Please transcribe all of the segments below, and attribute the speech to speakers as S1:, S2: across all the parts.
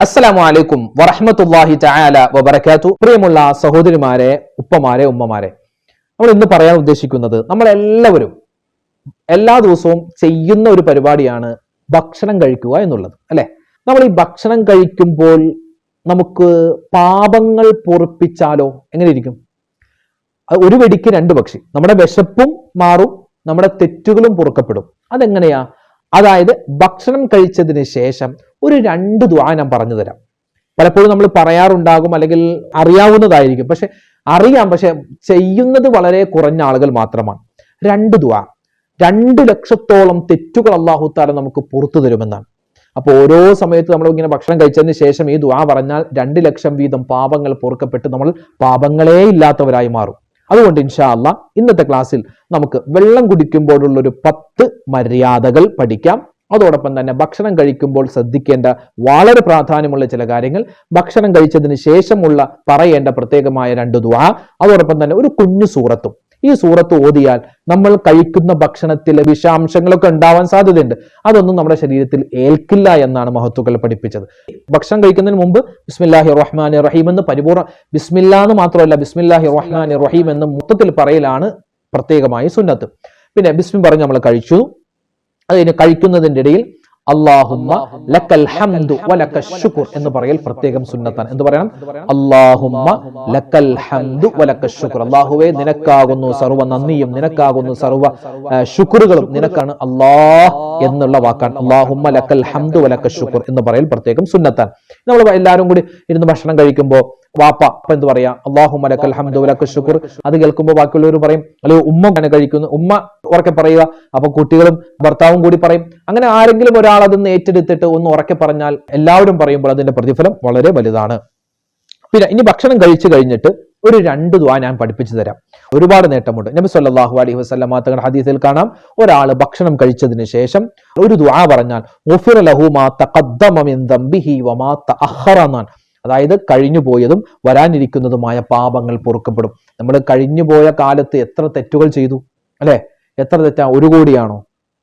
S1: അസ്സലാമു അലൈക്കും വറഹ്മത്തുള്ളാഹി ചായാല വബറക്കാത്തു പ്രിയമുള്ള സഹോദരിമാരെ ഉപ്പമാരെ ഉമ്മമാരെ നമ്മൾ ഇന്ന് പറയാൻ ഉദ്ദേശിക്കുന്നത് നമ്മൾ എല്ലാവരും എല്ലാ ദിവസവും ചെയ്യുന്ന ഒരു പരിപാടിയാണ് ഭക്ഷണം കഴിക്കുക എന്നുള്ളത് അല്ലെ? നമ്മൾ ഈ ഭക്ഷണം കഴിക്കുമ്പോൾ നമുക്ക് പാപങ്ങൾ പൊറുപ്പിച്ചാലോ? എങ്ങനെ ഇരിക്കും? ഒരു വെടിക്ക് രണ്ട് പക്ഷി. നമ്മുടെ വിശപ്പും മാറും നമ്മുടെ തെറ്റുകളും പൊറുക്കപ്പെടും. അതെങ്ങനെയാ? അതായത് ഭക്ഷണം കഴിച്ചതിന് ശേഷം ഒരു രണ്ട് ദ്വാ ഞാൻ പറഞ്ഞു തരാം. പലപ്പോഴും നമ്മൾ പറയാറുണ്ടാകും അല്ലെങ്കിൽ അറിയാവുന്നതായിരിക്കും. പക്ഷെ അറിയാം. പക്ഷെ ചെയ്യുന്നത് വളരെ കുറഞ്ഞ ആളുകൾ മാത്രമാണ്. രണ്ട് ദ്വാ. രണ്ട് ലക്ഷത്തോളം തെറ്റുകൾ അള്ളാഹു താല നമുക്ക് പുറത്തു തരുമെന്നാണ്. അപ്പോൾ ഓരോ സമയത്ത് നമ്മൾ ഇങ്ങനെ ഭക്ഷണം കഴിച്ചതിന് ശേഷം ഈ ദ്വാ പറഞ്ഞാൽ രണ്ട് ലക്ഷം വീതം പാപങ്ങൾ പൊറുക്കപ്പെട്ട് നമ്മൾ പാപങ്ങളേ ഇല്ലാത്തവരായി മാറും. അതുകൊണ്ട് ഇൻഷാ അല്ല ഇന്നത്തെ ക്ലാസ്സിൽ നമുക്ക് വെള്ളം കുടിക്കുമ്പോഴുള്ള ഒരു പത്ത് മര്യാദകൾ പഠിക്കാം. അതോടൊപ്പം തന്നെ ഭക്ഷണം കഴിക്കുമ്പോൾ ശ്രദ്ധിക്കേണ്ട വളരെ പ്രാധാന്യമുള്ള ചില കാര്യങ്ങൾ. ഭക്ഷണം കഴിച്ചതിന് ശേഷമുള്ള പറയേണ്ട പ്രത്യേകമായ രണ്ട് ദ്വാ അതോടൊപ്പം തന്നെ ഒരു കുഞ്ഞു സൂറത്തും. ഈ സൂറത്ത് ഓതിയാൽ നമ്മൾ കഴിക്കുന്ന ഭക്ഷണത്തിലെ വിഷാംശങ്ങളൊക്കെ ഉണ്ടാവാൻ സാധ്യതയുണ്ട്. അതൊന്നും നമ്മുടെ ശരീരത്തിൽ ഏൽക്കില്ല എന്നാണ് മഹത്തുക്കൾ പഠിപ്പിച്ചത്. ഭക്ഷണം കഴിക്കുന്നതിന് മുമ്പ് ബിസ്മില്ലാഹി റഹ്മാൻ റഹീം എന്ന് പരിപൂർണ ബിസ്മില്ല എന്ന് മാത്രമല്ല ബിസ്മില്ലാഹി റഹ്മാൻ റഹീം എന്ന് മൊത്തത്തിൽ പറയലാണ് പ്രത്യേകമായി സുന്നത്ത്. പിന്നെ ബിസ്മി പറഞ്ഞ് നമ്മൾ കഴിച്ചു. അതിന് കഴിക്കുന്നതിന്റെ ഇടയിൽ അള്ളാഹുമ്മ ലക്കൽ ഹംദു വലക്ക ശുക്ർ എന്ന് പറയൽ പ്രത്യേകം സുന്നത്താണ്. എന്ത് പറയണം? അള്ളാഹുമ്മ ലക്കൽ ഹംദു വലക്ക ശുക്ർ. അള്ളാഹുവേ നിനക്കാകുന്നു സർവ നന്ദിയും നിനക്കാകുന്നു സർവ ആ, ശുക്റുകളും നിനക്കാണ് അള്ളാഹ് എന്നുള്ള വാക്കാണ്. അള്ളാഹുമ്മ ലക്കൽ ഹംദു വലക്ക ശുക്ർ എന്ന് പറയൽ പ്രത്യേകം സുന്നത്താണ്. നമ്മൾ എല്ലാവരും കൂടി ഇരുന്ന് ഭക്ഷണം കഴിക്കുമ്പോൾ വാപ്പ. അപ്പൊ എന്ത് പറയാ? അള്ളാഹു മലക്കൽ ഹംദു ശുക്ർ. അത് കേൾക്കുമ്പോൾ ബാക്കിയുള്ളവർ പറയും അല്ലെങ്കിൽ ഉമ്മ അങ്ങനെ കഴിക്കുന്നു. ഉമ്മ ഉറക്കെ പറയുക അപ്പൊ കുട്ടികളും ഭർത്താവും കൂടി പറയും. അങ്ങനെ ആരെങ്കിലും ഒരാൾ അതൊന്ന് ഏറ്റെടുത്തിട്ട് ഒന്ന് ഉറക്കെ പറഞ്ഞാൽ എല്ലാവരും പറയുമ്പോൾ അതിന്റെ പ്രതിഫലം വളരെ വലുതാണ്. പിന്നെ ഇനി ഭക്ഷണം കഴിച്ചു കഴിഞ്ഞിട്ട് ഒരു രണ്ട് ദ്വാ ഞാൻ പഠിപ്പിച്ചു തരാം. ഒരുപാട് നേട്ടമുണ്ട്. നബി സല്ലാഹു അലൈഹി വസ്ലാം തങ്ങളുടെ ഹദീസിൽ കാണാം. ഒരാൾ ഭക്ഷണം കഴിച്ചതിന് ശേഷം ഒരു ദ്വാ പറഞ്ഞാൽ അതായത് കഴിഞ്ഞു പോയതും വരാനിരിക്കുന്നതുമായ പാപങ്ങൾ പൊറുക്കപ്പെടും. നമ്മൾ കഴിഞ്ഞു പോയ കാലത്ത് എത്ര തെറ്റുകൾ ചെയ്തു? അല്ലെ? എത്ര തെറ്റാ? ഒരു കോടിയാണോ?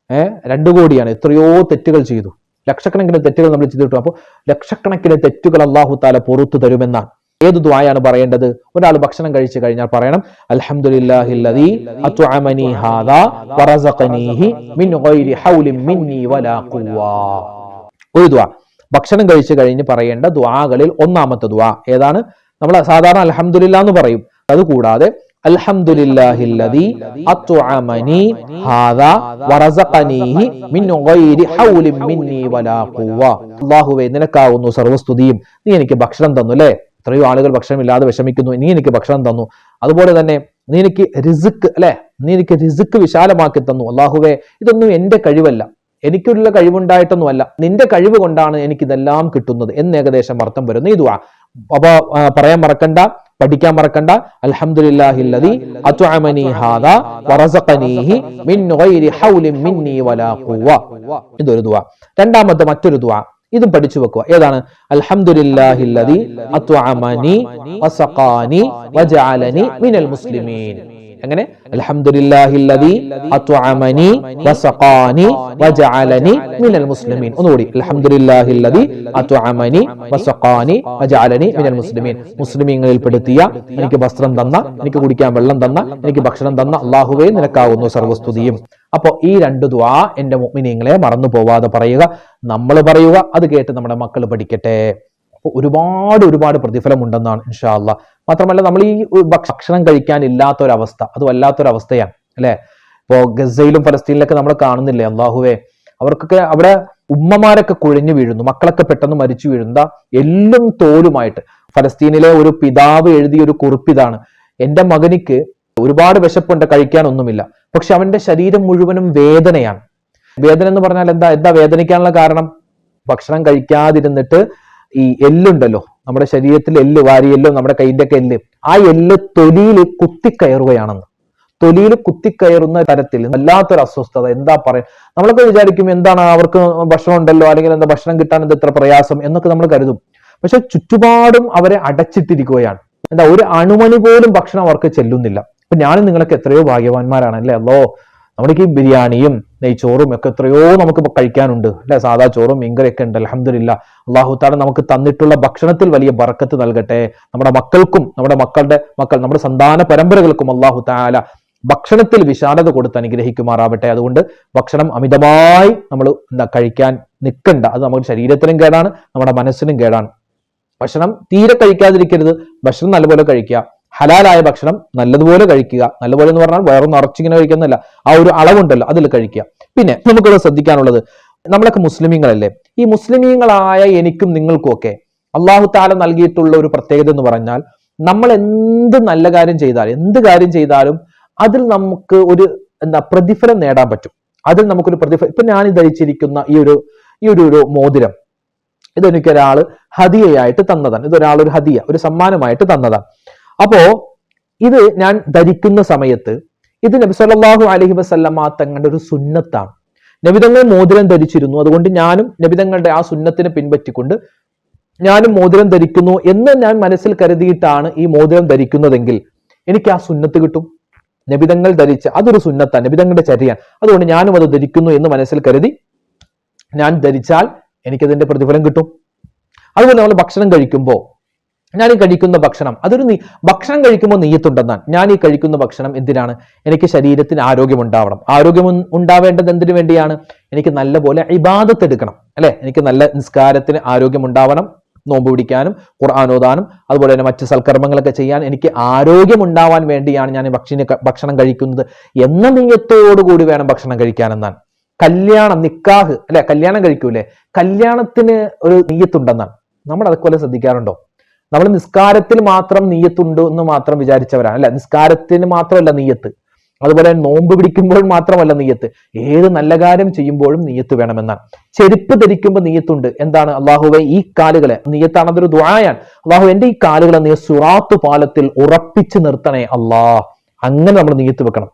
S1: ഏഹ് രണ്ടു കോടിയാണ്. എത്രയോ തെറ്റുകൾ ചെയ്തു. ലക്ഷക്കണക്കിന് തെറ്റുകൾ നമ്മൾ ചെയ്തിട്ടു അപ്പോൾ ലക്ഷക്കണക്കിന് തെറ്റുകൾ അള്ളാഹു താല പൊറത്തു തരുമെന്നാണ്. ഏത് ദ്വായാണ് പറയേണ്ടത്? ഒരാൾ ഭക്ഷണം കഴിച്ചു കഴിഞ്ഞാൽ പറയണം അലഹമുല്ലാഹി ഒരു ദ്വാ ഭക്ഷണം കഴിച്ചു കഴിഞ്ഞ് പറയേണ്ട ദ്വാകളിൽ ഒന്നാമത്തെ ദ്വാ ഏതാണ്? നമ്മൾ സാധാരണ അലഹമുല്ല എന്ന് പറയും. അതുകൂടാതെ അല്ലാഹുവേ നിനക്കാവുന്നു സർവസ്തുതിയും. നീ എനിക്ക് ഭക്ഷണം തന്നു അല്ലേ? എത്രയോ ആളുകൾ ഭക്ഷണമില്ലാതെ വിഷമിക്കുന്നു. നീ എനിക്ക് ഭക്ഷണം തന്നു. അതുപോലെ തന്നെ നീ എനിക്ക് റിസിക്ക് അല്ലെ? നീ എനിക്ക് റിസിക്ക് വിശാലമാക്കി തന്നു. അള്ളാഹുവേ ഇതൊന്നും എന്റെ കഴിവല്ല. എനിക്കുള്ള കഴിവുണ്ടായിട്ടൊന്നുമല്ല. നിന്റെ കഴിവ് കൊണ്ടാണ് എനിക്കിതെല്ലാം കിട്ടുന്നത് എന്ന് ഏകദേശം അർത്ഥം വരുന്നു. ഈ ദുആ. അപ്പൊ പറയാൻ മറക്കണ്ട പഠിക്കാൻ മറക്കണ്ട. അൽഹംദുലില്ലാഹില്ലദി അത്അമനി ഹാദാ മിൻ ഗൈരി വലാ ദുആ. രണ്ടാമത്തെ മറ്റൊരു ദുആ. ഇതും പഠിച്ചു വെക്കുക. ഏതാണ്? അൽഹംദുലില്ലാഹില്ലദി അത്അമനി വസഖാനി മിനൽ മുസ്ലിമീൻ. വജഅലനി മിനൽ മുസ്ലിമീൻ. ഒന്നുകൂടി. മിനൽ മുസ്ലിമീൻ. പെടുത്തിയ എനിക്ക് വസ്ത്രം തന്ന എനിക്ക് കുടിക്കാൻ വെള്ളം തന്ന എനിക്ക് ഭക്ഷണം തന്ന അള്ളാഹുവേ നിനക്കാവുന്നു സർവസ്തുതിയും. അപ്പൊ ഈ രണ്ട് ദ്വാ എന്റെ മുഅ്മിനീങ്ങളെ മറന്നു പോവാതെ പറയുക നമ്മൾ പറയുക അത് കേട്ട് നമ്മുടെ മക്കൾ പഠിക്കട്ടെ. ഒരുപാട് ഒരുപാട് പ്രതിഫലം ഉണ്ടെന്നാണ് ഇൻഷാ അല്ലാ മാത്രമല്ല നമ്മൾ ഈ ഭക്ഷണം കഴിക്കാൻ ഇല്ലാത്ത ഒരവസ്ഥ അത് വല്ലാത്തൊരവസ്ഥയാണ് അല്ലെ? ഇപ്പോ ഗസയിലും ഫലസ്തീനിലൊക്കെ നമ്മൾ കാണുന്നില്ലേ അള്ളാഹുവേ അവർക്കൊക്കെ അവിടെ ഉമ്മമാരൊക്കെ കുഴഞ്ഞു വീഴുന്നു മക്കളൊക്കെ പെട്ടെന്ന് മരിച്ചു വീഴുന്ന. എല്ലും തോലുമായിട്ട്. ഫലസ്തീനിലെ ഒരു പിതാവ് എഴുതിയ ഒരു കുറിപ്പിതാണ് എന്റെ മകനിക്ക് ഒരുപാട് വിശപ്പുണ്ട് കഴിക്കാനൊന്നുമില്ല. പക്ഷെ അവന്റെ ശരീരം മുഴുവനും വേദനയാണ്. വേദന എന്ന് പറഞ്ഞാൽ എന്താ? എന്താ വേദനിക്കാനുള്ള കാരണം? ഭക്ഷണം കഴിക്കാതിരുന്നിട്ട് ഈ എല്ലുണ്ടല്ലോ നമ്മുടെ ശരീരത്തിലെ എല്ല് വാരിയെല്ലോ നമ്മുടെ കൈന്റെ ഒക്കെ എല്ല് ആ എല്ല് തൊലിയിൽ കുത്തിക്കയറുകയാണെന്ന്. തൊലിയിൽ കുത്തിക്കയറുന്ന തരത്തിൽ വല്ലാത്തൊരു അസ്വസ്ഥത. എന്താ പറയാ നമ്മളൊക്കെ വിചാരിക്കും എന്താണ് അവർക്ക് ഭക്ഷണം ഉണ്ടല്ലോ അല്ലെങ്കിൽ എന്താ ഭക്ഷണം കിട്ടാൻ എന്താ ഇത്ര പ്രയാസം എന്നൊക്കെ നമ്മൾ കരുതും. പക്ഷെ ചുറ്റുപാടും അവരെ അടച്ചിട്ടിരിക്കുകയാണ്. എന്താ ഒരു അണുമണി പോലും ഭക്ഷണം അവർക്ക് ചെല്ലുന്നില്ല. അപ്പൊ ഞാനും നിങ്ങളൊക്കെ എത്രയോ ഭാഗ്യവാന്മാരാണ് അല്ലേ? അല്ലോ നമ്മുടെ ഈ ബിരിയാണിയും നെയ്ച്ചോറും ഒക്കെ എത്രയോ നമുക്ക് കഴിക്കാനുണ്ട്. അല്ലെ? സാധാ ചോറും മീൻകറിയൊക്കെ ഉണ്ട്. അലഹമില്ല അള്ളാഹുത്താല നമുക്ക് തന്നിട്ടുള്ള ഭക്ഷണത്തിൽ വലിയ ബറക്കത്ത് നൽകട്ടെ. നമ്മുടെ മക്കൾക്കും നമ്മുടെ മക്കളുടെ മക്കൾ നമ്മുടെ സന്താന പരമ്പരകൾക്കും അള്ളാഹു താല ഭക്ഷണത്തിൽ വിശാലത കൊടുത്ത് അനുഗ്രഹിക്കുമാറാവട്ടെ. അതുകൊണ്ട് ഭക്ഷണം അമിതമായി നമ്മൾ എന്താ കഴിക്കാൻ നിൽക്കണ്ട അത് നമ്മുടെ ശരീരത്തിനും കേടാണ് നമ്മുടെ മനസ്സിനും കേടാണ്. ഭക്ഷണം തീരെ കഴിക്കാതിരിക്കരുത്. ഭക്ഷണം നല്ലപോലെ കഴിക്കുക. ഹലാലായ ഭക്ഷണം നല്ലതുപോലെ കഴിക്കുക. നല്ലപോലെ എന്ന് പറഞ്ഞാൽ വേറെ നിറച്ചിങ്ങനെ കഴിക്കുന്നല്ല ആ ഒരു അളവുണ്ടല്ലോ അതിൽ കഴിക്കുക. പിന്നെ നമുക്കത് ശ്രദ്ധിക്കാനുള്ളത് നമ്മളൊക്കെ മുസ്ലിമീങ്ങളല്ലേ? ഈ മുസ്ലിമീങ്ങളായ എനിക്കും നിങ്ങൾക്കും ഒക്കെ അള്ളാഹു താല നൽകിയിട്ടുള്ള ഒരു പ്രത്യേകത എന്ന് പറഞ്ഞാൽ നമ്മൾ എന്ത് നല്ല കാര്യം ചെയ്താലും എന്ത് കാര്യം ചെയ്താലും അതിൽ നമുക്ക് ഒരു എന്താ പ്രതിഫലം നേടാൻ പറ്റും. അതിൽ നമുക്കൊരു പ്രതിഫലം ഇപ്പൊ ഞാൻ ധരിച്ചിരിക്കുന്ന ഈ ഒരു ഈ ഒരു ഒരു മോതിരം ഇതെനിക്കൊരാൾ ഹദിയയായിട്ട് തന്നതാണ്. ഇതൊരാൾ ഒരു ഹദിയ ഒരു സമ്മാനമായിട്ട് തന്നതാണ്. അപ്പോ ഇത് ഞാൻ ധരിക്കുന്ന സമയത്ത് ഇത് നബി സല്ലാഹു അലഹി വസല്ലമ തങ്ങളുടെ ഒരു സുന്നത്താണ്. നബിതങ്ങൾ മോതിരം ധരിച്ചിരുന്നു. അതുകൊണ്ട് ഞാനും നബിതങ്ങളുടെ ആ സുന്നത്തിനെ പിൻപറ്റിക്കൊണ്ട് ഞാനും മോതിരം ധരിക്കുന്നു എന്ന് ഞാൻ മനസ്സിൽ കരുതിയിട്ടാണ് ഈ മോതിരം ധരിക്കുന്നതെങ്കിൽ എനിക്ക് ആ സുന്നത്ത് കിട്ടും. നബിതങ്ങൾ ധരിച്ച അതൊരു സുന്നത്താണ്. നബിതങ്ങളുടെ ചര്യാണ് അതുകൊണ്ട് ഞാനും അത് ധരിക്കുന്നു എന്ന് മനസ്സിൽ കരുതി ഞാൻ ധരിച്ചാൽ എനിക്കതിന്റെ പ്രതിഫലം കിട്ടും. അതുപോലെ നമ്മൾ ഭക്ഷണം കഴിക്കുമ്പോൾ ഞാൻ ഈ കഴിക്കുന്ന ഭക്ഷണം അതൊരു നീ ഭക്ഷണം കഴിക്കുമ്പോൾ നെയ്യത്തുണ്ടെന്നാണ് ഞാൻ ഈ കഴിക്കുന്ന ഭക്ഷണം എന്തിനാണ്? എനിക്ക് ശരീരത്തിന് ആരോഗ്യം ഉണ്ടാവണം. ആരോഗ്യം ഉണ്ടാവേണ്ടത് എന്തിനു വേണ്ടിയാണ്? എനിക്ക് നല്ലപോലെ ഇബാദത്ത് എടുക്കണം അല്ലെ? എനിക്ക് നല്ല നിസ്കാരത്തിന് ആരോഗ്യം ഉണ്ടാവണം നോമ്പ് പിടിക്കാനും ഖുർആൻ ഓതാനും അതുപോലെ തന്നെ മറ്റ് സൽക്കർമ്മങ്ങളൊക്കെ ചെയ്യാൻ എനിക്ക് ആരോഗ്യം ഉണ്ടാവാൻ വേണ്ടിയാണ് ഞാൻ ഭക്ഷണ ഭക്ഷണം കഴിക്കുന്നത്. എന്ന നീയത്തോടുകൂടി വേണം ഭക്ഷണം കഴിക്കാനെന്നാണ്. കല്യാണം നിക്കാഹ് അല്ലെ? കല്യാണം കഴിക്കൂലേ? കല്യാണത്തിന് ഒരു നീയത്തുണ്ടെന്നാണ്. നമ്മൾ അതുപോലെ ശ്രദ്ധിക്കാറുണ്ടോ? നമ്മൾ നിസ്കാരത്തിൽ മാത്രം നീയത്തുണ്ട് എന്ന് മാത്രം വിചാരിച്ചവരാണ്. അല്ലെ? നിസ്കാരത്തിന് മാത്രമല്ല നീയത്ത്. അതുപോലെ നോമ്പ് പിടിക്കുമ്പോൾ മാത്രമല്ല നീയത്ത്. ഏത് നല്ല കാര്യം ചെയ്യുമ്പോഴും നീയത്ത് വേണമെന്നാണ്. ചെരുപ്പ് ധരിക്കുമ്പോൾ നീയത്തുണ്ട്. എന്താണ്? അള്ളാഹുവെ ഈ കാലുകളെ. നീയത്താണ് അതൊരു ദ്വായാണ് അള്ളാഹു എന്റെ ഈ കാലുകളെ നീ സുറാത്ത് പാലത്തിൽ ഉറപ്പിച്ചു നിർത്തണേ അള്ളാഹ് അങ്ങനെ നമ്മൾ നീയത്ത് വെക്കണം.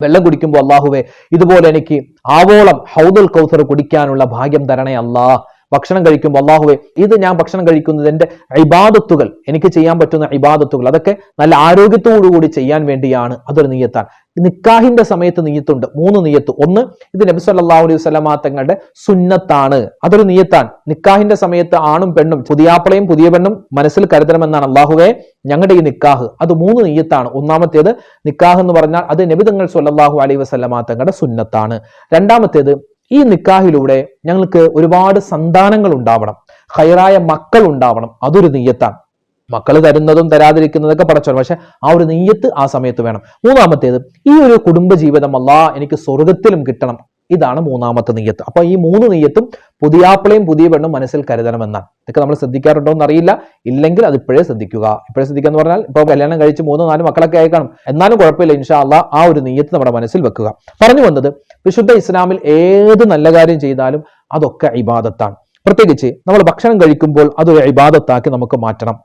S1: വെള്ളം കുടിക്കുമ്പോൾ അള്ളാഹുവെ ഇതുപോലെ എനിക്ക് ആവോളം ഹൗദുൽ കൗസർ കുടിക്കാനുള്ള ഭാഗ്യം തരണേ അല്ലാ ഭക്ഷണം കഴിക്കുമ്പോൾ അള്ളാഹുവെ ഇത് ഞാൻ ഭക്ഷണം കഴിക്കുന്നത് എന്റെ ഇബാദത്തുകൾ എനിക്ക് ചെയ്യാൻ പറ്റുന്ന ഇബാദത്തുകൾ അതൊക്കെ നല്ല ആരോഗ്യത്തോടു കൂടി ചെയ്യാൻ വേണ്ടിയാണ് അതൊരു നീയത്താണ്. നിക്കാഹിന്റെ സമയത്ത് നീയത്തുണ്ട് മൂന്ന് നീയത്ത്. ഒന്ന് ഇത് നബി സല്ലല്ലാഹു അലൈഹി വസല്ലമ തങ്ങളുടെ സുന്നത്താണ് അതൊരു നീയത്താണ്. നിക്കാഹിന്റെ സമയത്ത് ആണും പെണ്ണും പുതിയാപ്പളയും പുതിയ പെണ്ണും മനസ്സിൽ കരുതണമെന്നാണ് അള്ളാഹുവെ ഞങ്ങളുടെ ഈ നിക്കാഹ്. അത് മൂന്ന് നീയത്താണ്. ഒന്നാമത്തേത് നിക്കാഹ് എന്ന് പറഞ്ഞാൽ അത് നബി തങ്ങൾ സല്ലല്ലാഹു അലൈഹി വസല്ലമ തങ്ങളുടെ സുന്നത്താണ്. രണ്ടാമത്തേത് ഈ നിക്കാഹിലൂടെ ഞങ്ങൾക്ക് ഒരുപാട് സന്താനങ്ങൾ ഉണ്ടാവണം. ഹൈറായ മക്കൾ ഉണ്ടാവണം. അതൊരു നീയത്താണ് മക്കൾ തരുന്നതും തരാതിരിക്കുന്നതൊക്കെ പടച്ചോണം പക്ഷെ ആ ഒരു നെയ്യത്ത് ആ സമയത്ത് വേണം. മൂന്നാമത്തേത് ഈ ഒരു കുടുംബജീവിതം അല്ലാ എനിക്ക് സ്വർഗത്തിലും കിട്ടണം. ഇതാണ് മൂന്നാമത്തെ നെയ്യത്ത്. അപ്പൊ ഈ മൂന്ന് നെയ്യത്തും പുതിയാപ്പിളയും പുതിയ പെണ്ണും മനസ്സിൽ കരുതണമെന്നാണ്. ഇതൊക്കെ നമ്മൾ ശ്രദ്ധിക്കാറുണ്ടോ എന്ന് അറിയില്ല. ഇല്ലെങ്കിൽ അത് ഇപ്പോഴേ ശ്രദ്ധിക്കുക. ഇപ്പോഴേ ശ്രദ്ധിക്കുക എന്ന് പറഞ്ഞാൽ ഇപ്പോൾ കല്യാണം കഴിച്ച് മൂന്നോ നാല് മക്കളൊക്കെ ആയി കാണും. എന്നാലും കുഴപ്പമില്ല ഇൻഷാ അള്ളാ ആ ഒരു നെയ്യത്ത് നമ്മുടെ മനസ്സിൽ വെക്കുക. പറഞ്ഞു വന്നത് വിശുദ്ധ ഇസ്ലാമിൽ ഏത് നല്ല കാര്യം ചെയ്താലും അതൊക്കെ ഇബാദത്താണ്. പ്രത്യേകിച്ച് നമ്മൾ ഭക്ഷണം കഴിക്കുമ്പോൾ അതൊരു ഇബാദത്താക്കി നമുക്ക് മാറ്റണം.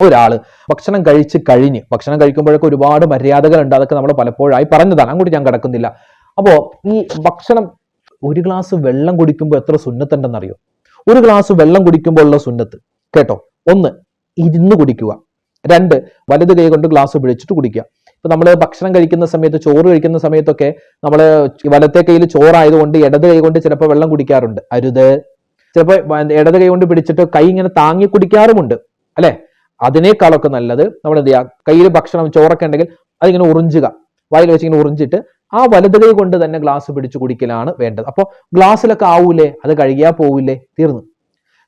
S1: ഒരാൾ ഭക്ഷണം കഴിച്ച് കഴിഞ്ഞ് ഭക്ഷണം കഴിക്കുമ്പോഴൊക്കെ ഒരുപാട് മര്യാദകളുണ്ട്. അതൊക്കെ നമ്മൾ പലപ്പോഴായി പറഞ്ഞതാണ്. അങ്ങോട്ട് ഞാൻ കിടക്കുന്നില്ല. അപ്പോ ഈ ഭക്ഷണം ഒരു ഗ്ലാസ് വെള്ളം കുടിക്കുമ്പോൾ എത്ര സുന്നത്തുണ്ടെന്നറിയോ? ഒരു ഗ്ലാസ് വെള്ളം കുടിക്കുമ്പോൾ ഉള്ള സുന്നത്ത് കേട്ടോ? ഒന്ന് ഇരുന്ന് കുടിക്കുക. രണ്ട് വലത് കൈ കൊണ്ട് ഗ്ലാസ് പിടിച്ചിട്ട് കുടിക്കുക. ഇപ്പൊ നമ്മൾ ഭക്ഷണം കഴിക്കുന്ന സമയത്ത് ചോറ് കഴിക്കുന്ന സമയത്തൊക്കെ നമ്മൾ വലത്തെ കയ്യിൽ ചോറായതുകൊണ്ട് ഇടത് കൈ കൊണ്ട് ചിലപ്പോൾ വെള്ളം കുടിക്കാറുണ്ട്. അരുത്. ചിലപ്പോൾ ഇടത് കൈ കൊണ്ട് പിടിച്ചിട്ട് കൈ ഇങ്ങനെ താങ്ങി കുടിക്കാറുമുണ്ട്. അല്ലെ? അതിനേക്കാളൊക്കെ നല്ലത് നമ്മൾ എന്ത് ചെയ്യുക കയ്യിൽ ഭക്ഷണം ചോറൊക്കെ ഉണ്ടെങ്കിൽ അതിങ്ങനെ ഉറിഞ്ചുക. വായിൽ വെച്ച് ഇങ്ങനെ ഉറിഞ്ചിട്ട് ആ വലത് കൈ കൊണ്ട് തന്നെ ഗ്ലാസ് പിടിച്ചു കുടിക്കലാണ് വേണ്ടത്. അപ്പോൾ ഗ്ലാസ്സിലൊക്കെ ആവൂലേ? അത് കഴുകിയാൽ പോവില്ലേ? തീർന്നു.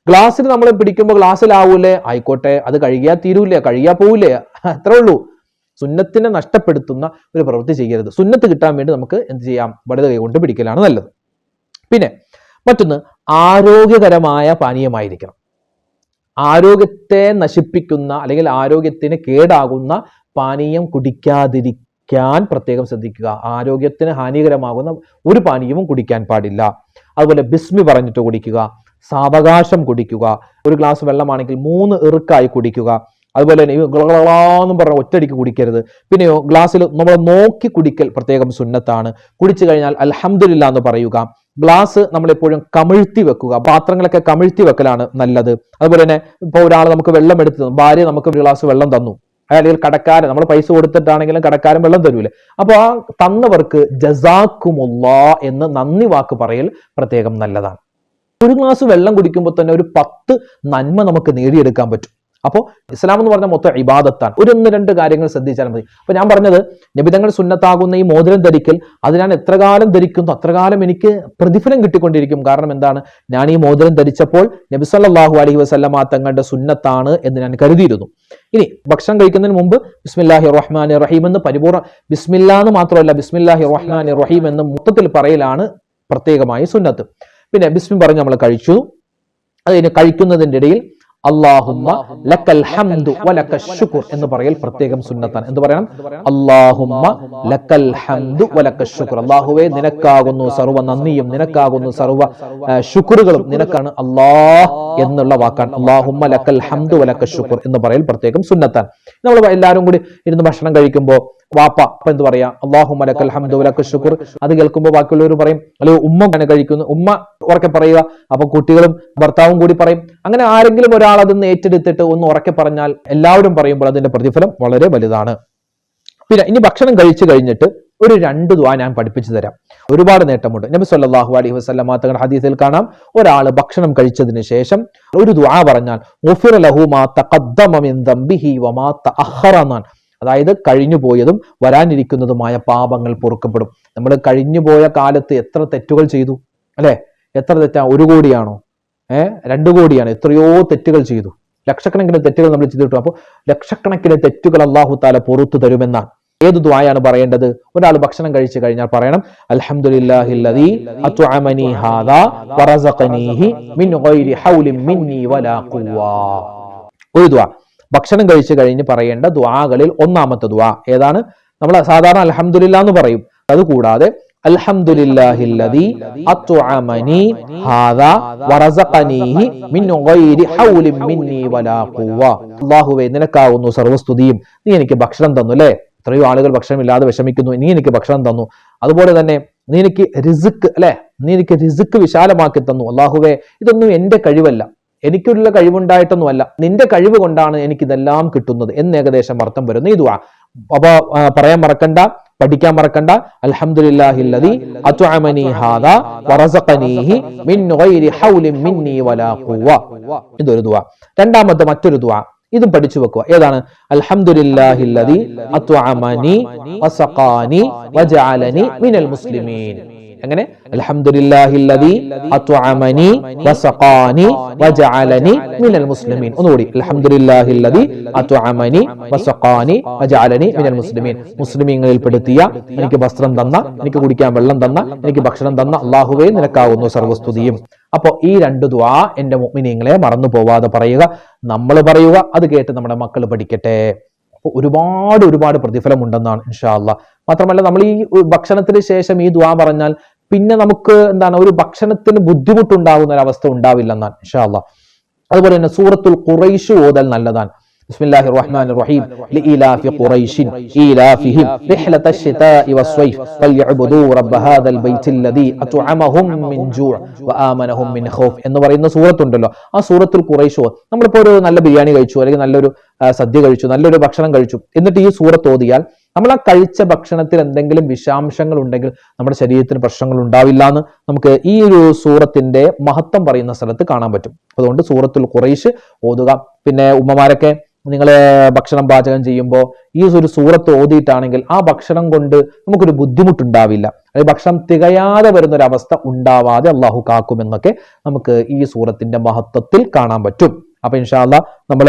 S1: ഗ്ലാസ്സിൽ നമ്മൾ പിടിക്കുമ്പോൾ ഗ്ലാസ്സിലാവൂലേ ആയിക്കോട്ടെ അത് കഴുകിയാൽ തീരൂലേ? കഴുകിയാൽ പോവില്ലേ? അത്രേ ഉള്ളൂ. സുന്നത്തിനെ നഷ്ടപ്പെടുത്തുന്ന ഒരു പ്രവൃത്തി ചെയ്യരുത്. സുന്നത്ത് കിട്ടാൻ വേണ്ടി നമുക്ക് എന്ത് ചെയ്യാം? വലത് കൈ കൊണ്ട് പിടിക്കലാണ് നല്ലത്. പിന്നെ മറ്റൊന്ന് ആരോഗ്യകരമായ പാനീയമായിരിക്കണം. ആരോഗ്യത്തെ നശിപ്പിക്കുന്ന അല്ലെങ്കിൽ ആരോഗ്യത്തിന് കേടാകുന്ന പാനീയം കുടിക്കാതിരിക്കാൻ പ്രത്യേകം ശ്രദ്ധിക്കുക. ആരോഗ്യത്തിന് ഹാനികരമാകുന്ന ഒരു പാനീയവും കുടിക്കാൻ പാടില്ല. അതുപോലെ ബിസ്മി പറഞ്ഞിട്ട് കുടിക്കുക. സാവകാശം കുടിക്കുക. ഒരു ഗ്ലാസ് വെള്ളമാണെങ്കിൽ മൂന്ന് ഇറുക്കായി കുടിക്കുക. അതുപോലെ തന്നെ ഗ്ലകളാന്നും പറഞ്ഞ ഒറ്റടിക്ക് കുടിക്കരുത്. പിന്നെയോ ഗ്ലാസ്സിൽ നമ്മൾ നോക്കി കുടിക്കൽ പ്രത്യേകം സുന്നത്താണ്. കുടിച്ചു കഴിഞ്ഞാൽ അലഹമില്ല എന്ന് പറയുക. ഗ്ലാസ് നമ്മളെപ്പോഴും കമിഴ്ത്തി വെക്കുക. പാത്രങ്ങളൊക്കെ കമിഴ്ത്തി വെക്കലാണ് നല്ലത്. അതുപോലെ തന്നെ ഇപ്പോൾ ഒരാൾ നമുക്ക് വെള്ളം എടുത്ത് ഭാര്യ നമുക്ക് ഒരു ഗ്ലാസ് വെള്ളം തന്നു. അല്ലെങ്കിൽ കടക്കാരൻ നമ്മൾ പൈസ കൊടുത്തിട്ടാണെങ്കിലും കടക്കാരൻ വെള്ളം തരൂലേ. അപ്പൊ ആ തന്നവർക്ക് ജസാക്കുമുള്ള എന്ന് നന്ദി വാക്ക് പറയൽ പ്രത്യേകം നല്ലതാണ്. ഒരു ഗ്ലാസ് വെള്ളം കുടിക്കുമ്പോൾ തന്നെ ഒരു പത്ത് നന്മ നമുക്ക് നേടിയെടുക്കാൻ പറ്റും. അപ്പോൾ ഇസ്ലാം എന്ന് പറഞ്ഞ മൊത്തം ഇബാദത്താണ്. ഒരു ഒന്ന് രണ്ട് കാര്യങ്ങൾ ശ്രദ്ധിച്ചാൽ മതി. അപ്പൊ ഞാൻ പറഞ്ഞത് നബിതങ്ങൾ സുന്നത്താകുന്ന ഈ മോതിരം ധരിക്കൽ അത് ഞാൻ എത്ര കാലം ധരിക്കുന്നു അത്ര കാലം എനിക്ക് പ്രതിഫലം കിട്ടിക്കൊണ്ടിരിക്കും. കാരണം എന്താണ്? ഞാൻ ഈ മോതിരം ധരിച്ചപ്പോൾ നബി സല്ലല്ലാഹു അലൈഹി വസല്ലമ തങ്ങളുടെ സുന്നത്താണ് എന്ന് ഞാൻ കരുതിയിരുന്നു. ഇനി ഭക്ഷണം കഴിക്കുന്നതിന് മുമ്പ് ബിസ്മില്ലാഹി റഹ്മാൻ റഹീം എന്ന് പരിപൂർണ ബിസ്മില്ല എന്ന് മാത്രമല്ല ബിസ്മില്ലാഹി റഹ്മാൻ റഹീം എന്ന് മൊത്തത്തിൽ പറയലാണ് പ്രത്യേകമായി സുന്നത്ത്. പിന്നെ ബിസ്മി പറഞ്ഞ് നമ്മൾ കഴിച്ചു. അത് കഴിക്കുന്നതിന്റെ ഇടയിൽ അള്ളാഹുമ്മ ലക്കൽ ഹംദു വലക്ക ശുക്ർ എന്ന് പറയൽ പ്രത്യേകം സുന്നത്താണ്. എന്ത് പറയണം? അള്ളാഹുമ്മ ലക്കൽ ഹംദു വലക്ക ശുക്ർ. അള്ളാഹുവേ നിനക്കാകുന്നു സർവ നന്ദിയും നിനക്കാകുന്നു സർവ ആ, ശുക്റുകളും നിനക്കാണ്. അള്ളാഹ് എന്നുള്ള വാക്കാണ്. അള്ളാഹുമ്മ ലക്കൽ ഹംദു വലക്ക ശുക്ർ എന്ന് പറയൽ പ്രത്യേകം സുന്നത്താണ്. നമ്മൾ എല്ലാവരും കൂടി ഇരുന്ന് ഭക്ഷണം കഴിക്കുമ്പോൾ വാപ്പ അപ്പൊ എന്ത് പറയാ? അള്ളാഹു മലക്കൽ ഹംദു ലക്ക ശുക്ർ. അത് കേൾക്കുമ്പോൾ ബാക്കിയുള്ളവർ പറയും അല്ലെങ്കിൽ ഉമ്മ കഴിക്കുന്നു ഉമ്മ ഉറക്കെ പറയുക. അപ്പൊ കുട്ടികളും ഭർത്താവും കൂടി പറയും. അങ്ങനെ ആരെങ്കിലും ഒരാൾ അതൊന്ന് ഏറ്റെടുത്തിട്ട് ഒന്ന് ഉറക്കെ പറഞ്ഞാൽ എല്ലാവരും പറയുമ്പോൾ അതിന്റെ പ്രതിഫലം വളരെ വലുതാണ്. പിന്നെ ഇനി ഭക്ഷണം കഴിച്ചു കഴിഞ്ഞിട്ട് ഒരു രണ്ട് ദ്വാ ഞാൻ പഠിപ്പിച്ചു തരാം. ഒരുപാട് നേട്ടമുണ്ട്. നബി സല്ലാഹു അലൈഹി വസല്ലമ തങ്ങളുടെ ഹദീസിൽ കാണാം. ഒരാൾ ഭക്ഷണം കഴിച്ചതിന് ശേഷം ഒരു ദ്വാ പറഞ്ഞാൽ "ഗുഫിറ ലഹു മാ വമാ തഅഖറ" എന്നാണ്. അതായത് കഴിഞ്ഞു പോയതും വരാനിരിക്കുന്നതുമായ പാപങ്ങൾ പൊറുക്കപ്പെടും. നമ്മൾ കഴിഞ്ഞു പോയ കാലത്ത് എത്ര തെറ്റുകൾ ചെയ്തു? അല്ലെ? എത്ര തെറ്റാ? ഒരു കോടിയാണോ? ഏഹ് രണ്ടു കോടിയാണ്. എത്രയോ തെറ്റുകൾ ചെയ്തു. ലക്ഷക്കണക്കിന് തെറ്റുകൾ നമ്മൾ ചെയ്തിട്ടു അപ്പോൾ ലക്ഷക്കണക്കിന് തെറ്റുകൾ അള്ളാഹു താല പൊറത്തു തരുമെന്നാണ്. ഏത് ദ്വായാണ് പറയേണ്ടത്? ഒരാൾ ഭക്ഷണം കഴിച്ചു കഴിഞ്ഞാൽ പറയണം ഒരു ദ്വാ ഭക്ഷണം കഴിച്ചു കഴിഞ്ഞ് പറയേണ്ട ദ്വാകളിൽ ഒന്നാമത്തെ ദ്വാ ഏതാണ്? നമ്മൾ സാധാരണ അൽഹംദുലില്ലാ എന്ന് പറയും. അതുകൂടാതെ അത്അമനി ഹാദാ വറസഖനീഹി മിൻ ഗൈരി ഹൗലിൻ വലാ ഖുവ്വ. അല്ലാഹുവേ നിനക്കാവുന്നു സർവസ്തുതിയും. നീ എനിക്ക് ഭക്ഷണം തന്നു അല്ലേ? എത്രയോ ആളുകൾ ഭക്ഷണമില്ലാതെ വിഷമിക്കുന്നു. നീ എനിക്ക് ഭക്ഷണം തന്നു. അതുപോലെ തന്നെ നീ എനിക്ക് റിസുക്ക് അല്ലെ? നീ എനിക്ക് റിസുക്ക് വിശാലമാക്കി തന്നു. അള്ളാഹുവേ ഇതൊന്നും എന്റെ കഴിവല്ല. എനിക്കുള്ള കഴിവുണ്ടായിട്ടൊന്നുമല്ല. നിന്റെ കഴിവ് കൊണ്ടാണ് എനിക്ക് ഇതെല്ലാം കിട്ടുന്നത്. എന്ന് ഏകദേശം അർത്ഥം വരുന്നു. ദുആ. അപ്പൊ പറയാൻ മറക്കണ്ട പഠിക്കാൻ മറക്കണ്ട. അൽഹംദുലില്ലാഹില്ലദീ അത്അമനി ഹാദാ വറസഖനീഹി മിൻ ഗൈരി ഹൗലിൻ മിന്നി വലാ ഖുവ്വ. ഇതൊരു ദുആ. രണ്ടാമത്തെ മറ്റൊരു ദുആ. ഇതും പഠിച്ചു വെക്കുക. ഏതാണ്? അൽഹംദുലില്ലാഹില്ലദീ അത്അമനി വസഖാനി വജഅലനി മിനൽ മുസ്ലിമീൻ. വജഅലനി മിനൽ മുസ്ലിമീൻ. ഒന്നുകൂടി. മിനൽ മുസ്ലിമീൻ. പെടുത്തിയ എനിക്ക് വസ്ത്രം തന്ന എനിക്ക് കുടിക്കാൻ വെള്ളം തന്ന എനിക്ക് ഭക്ഷണം തന്ന അള്ളാഹുവേ നിനക്കാവുന്നു സർവസ്തുതിയും. അപ്പോ ഈ രണ്ട് ദ്വാ എന്റെ മുഅ്മിനീങ്ങളെ മറന്നു പോവാതെ പറയുക നമ്മൾ പറയുക അത് കേട്ട് നമ്മുടെ മക്കൾ പഠിക്കട്ടെ. ഒരുപാട് ഒരുപാട് പ്രതിഫലം ഉണ്ടെന്നാണ് ഇൻഷാ അല്ലാ മാത്രമല്ല നമ്മൾ ഈ ഭക്ഷണത്തിന് ശേഷം ഈ ദ്വാ പറഞ്ഞാൽ പിന്നെ നമുക്ക് എന്താണ് ഒരു ഭക്ഷണത്തിന് ബുദ്ധിമുട്ടുണ്ടാകുന്ന ഒരു അവസ്ഥ ഉണ്ടാവില്ലെന്നാണ് ഇൻഷാ അല്ലാ അതുപോലെ തന്നെ സൂറത്തുൽ ഖുറൈശ് ഓതൽ നല്ലതാണ് بسم الله الرحمن الرحيم لإلاف قريش إيلافهم رحلة الشتاء والصيف فليعبدوا رب هذا البيت الذي أطعمهم من جوع وآمنهم من خوف എന്ന് പറയുന്ന സൂറത്തുണ്ടല്ലോ ആ സൂറത്തുൽ ഖുറൈശ് ഓ- നമ്മളിപ്പോ ഒരു നല്ല ബിരിയാണി കഴിച്ചു അല്ലെങ്കിൽ നല്ലൊരു ആ, സദ്യ കഴിച്ചു നല്ലൊരു ഭക്ഷണം കഴിച്ചു എന്നിട്ട് ഈ സൂറത്ത് ഓതിയാൽ നമ്മൾ ആ കഴിച്ച ഭക്ഷണത്തിൽ എന്തെങ്കിലും വിഷാംശങ്ങൾ ഉണ്ടെങ്കിൽ നമ്മുടെ ശരീരത്തിന് പ്രശ്നങ്ങൾ ഉണ്ടാവില്ല എന്ന് നമുക്ക് ഈ ഒരു സൂറത്തിന്റെ മഹത്വം പറയുന്ന സ്ഥലത്ത് കാണാൻ പറ്റും. അതുകൊണ്ട് സൂറത്തുൽ കുറേശ് ഓതുക. പിന്നെ ഉമ്മമാരൊക്കെ നിങ്ങൾ ഭക്ഷണം പാചകം ചെയ്യുമ്പോൾ ഈ ഒരു സൂറത്ത് ഓതിയിട്ടാണെങ്കിൽ ആ ഭക്ഷണം കൊണ്ട് നമുക്കൊരു ബുദ്ധിമുട്ടുണ്ടാവില്ല. അതായത് ഭക്ഷണം തികയാതെ വരുന്ന ഒരു അവസ്ഥ ഉണ്ടാവാതെ അള്ളാഹു കാക്കുമെന്നൊക്കെ നമുക്ക് ഈ സൂറത്തിന്റെ മഹത്വത്തിൽ കാണാൻ പറ്റും. അപ്പൊ ഇൻഷാല്ല നമ്മൾ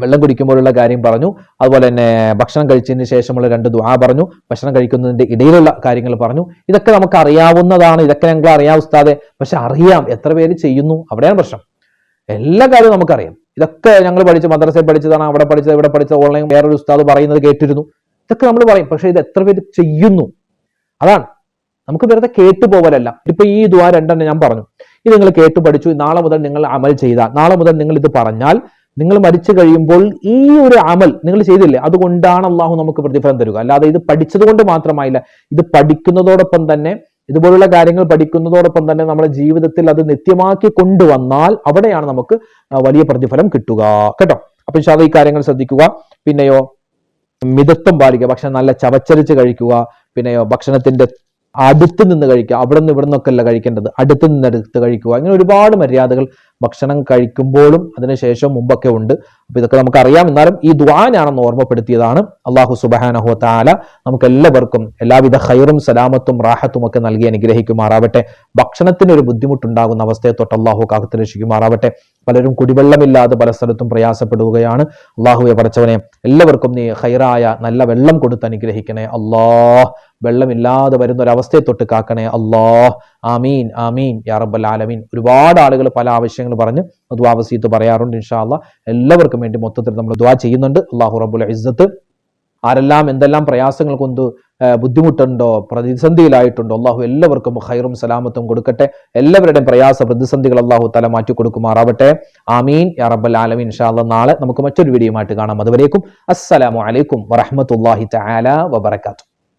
S1: വെള്ളം കുടിക്കുമ്പോഴുള്ള കാര്യം പറഞ്ഞു. അതുപോലെ തന്നെ ഭക്ഷണം കഴിച്ചതിന് ശേഷമുള്ള രണ്ട് ദുആ പറഞ്ഞു. ഭക്ഷണം കഴിക്കുന്നതിന്റെ ഇടയിലുള്ള കാര്യങ്ങൾ പറഞ്ഞു. ഇതൊക്കെ നമുക്ക് അറിയാവുന്നതാണ് ഇതൊക്കെ ഞങ്ങൾ അറിയാം ഉസ്താദെ. പക്ഷെ അറിയാം. എത്ര പേര് ചെയ്യുന്നു? അവിടെയാണ് പ്രശ്നം. എല്ലാ കാര്യവും നമുക്കറിയാം. ഇതൊക്കെ ഞങ്ങൾ പഠിച്ചു മദ്രസയിൽ പഠിച്ചതാണ് അവിടെ പഠിച്ചത് ഇവിടെ പഠിച്ചത് ഓൺലൈൻ വേറൊരു ഉസ്താദ് പറയുന്നത് കേട്ടിരുന്നു. ഇതൊക്കെ നമ്മൾ പറയും. പക്ഷെ ഇത് എത്ര പേര് ചെയ്യുന്നു? അതാണ്. നമുക്ക് വെറുതെ കേട്ടു പോവലല്ല. ഇപ്പൊ ഈ ദ്വാ രണ്ടെണ്ണം ഞാൻ പറഞ്ഞു. ഇത് നിങ്ങൾ കേട്ടു പഠിച്ചു. നാളെ മുതൽ നിങ്ങൾ അമൽ ചെയ്താൽ നാളെ മുതൽ നിങ്ങൾ ഇത് പറഞ്ഞാൽ നിങ്ങൾ മരിച്ചു കഴിയുമ്പോൾ ഈ ഒരു അമൽ നിങ്ങൾ ചെയ്തില്ലേ? അതുകൊണ്ടാണ് അള്ളാഹു നമുക്ക് പ്രതിഫലം തരുക. അല്ലാതെ ഇത് പഠിച്ചതുകൊണ്ട് മാത്രമായില്ല ഇത് പഠിക്കുന്നതോടൊപ്പം തന്നെ ഇതുപോലുള്ള കാര്യങ്ങൾ പഠിക്കുന്നതോടൊപ്പം തന്നെ നമ്മുടെ ജീവിതത്തിൽ അത് നിത്യമാക്കി കൊണ്ടുവന്നാൽ അവിടെയാണ് നമുക്ക് വലിയ പ്രതിഫലം കിട്ടുക. കേട്ടോ? അപ്പൊ ഇൻഷാ ഈ കാര്യങ്ങൾ ശ്രദ്ധിക്കുക. പിന്നെയോ മിതത്വം പാലിക്കുക. പക്ഷെ നല്ല ചവച്ചരിച്ച് കഴിക്കുക. പിന്നെയോ ഭക്ഷണത്തിന്റെ അടുത്ത് നിന്ന് കഴിക്കുക. അവിടെ നിന്ന് ഇവിടെ നിന്നൊക്കെ അല്ല കഴിക്കേണ്ടത്. അടുത്ത് നിന്ന് എടുത്ത് കഴിക്കുക. അങ്ങനെ ഒരുപാട് മര്യാദകൾ ഭക്ഷണം കഴിക്കുമ്പോഴും അതിനുശേഷം മുമ്പൊക്കെ ഉണ്ട്. അപ്പൊ ഇതൊക്കെ നമുക്ക് അറിയാം എന്നാലും ഈ ദ്വാനാണെന്ന് ഓർമ്മപ്പെടുത്തിയതാണ് അള്ളാഹു സുബാനഹു താല നമുക്ക് എല്ലാവർക്കും എല്ലാവിധ ഹൈറും സലാമത്തും റാഹത്തും ഒക്കെ നൽകി അനുഗ്രഹിക്കുമാറാവട്ടെ. ഭക്ഷണത്തിന് ഒരു ബുദ്ധിമുട്ടുണ്ടാകുന്ന അവസ്ഥയെ തൊട്ട് അള്ളാഹു കാക്കത്ത് രക്ഷിക്കുമാറാവട്ടെ. പലരും കുടിവെള്ളമില്ലാതെ പല സ്ഥലത്തും പ്രയാസപ്പെടുകയാണ്. അള്ളാഹുവെ പറച്ചവനെ എല്ലാവർക്കും നീ ഹൈറായ നല്ല വെള്ളം കൊടുത്ത് അനുഗ്രഹിക്കണേ അള്ളാഹ് വെള്ളമില്ലാതെ വരുന്ന ഒരു അവസ്ഥയെ തൊട്ട് കാക്കണേ അള്ളാഹ് ആമീൻ ആമീൻ യാ റബ്ബൽ ആലമീൻ. ഒരുപാട് ആളുകൾ പല ആവശ്യങ്ങൾ പറഞ്ഞ് ദ്വാവസീത്ത് പറയാറുണ്ട് ഇൻഷാ അള്ളാഹ് എല്ലാവർക്കും വേണ്ടി മൊത്തത്തിൽ നമ്മൾ ദ്വാ ചെയ്യുന്നുണ്ട്. അള്ളാഹു റബുൽ ഇസ്സത്ത്. ആരെല്ലാം എന്തെല്ലാം പ്രയാസങ്ങൾ കൊണ്ട് ബുദ്ധിമുട്ടുണ്ടോ പ്രതിസന്ധിയിലായിട്ടുണ്ടോ അള്ളാഹു എല്ലാവർക്കും ഹൈറും സലാമത്തും കൊടുക്കട്ടെ. എല്ലാവരുടെയും പ്രയാസ പ്രതിസന്ധികൾ അള്ളാഹു തല മാറ്റി കൊടുക്കുമാറാവട്ടെ. ആമീൻ യാ റബ്ബൽ ആലമീൻ. ഇൻഷാ അള്ളാഹ് നാളെ നമുക്ക് മറ്റൊരു വീഡിയോ ആയിട്ട് കാണാം. അതുവരേക്കും അസ്സലാമു അലൈക്കും വറഹ്മത്തുള്ളാഹി തആല വബറകാതുഹു.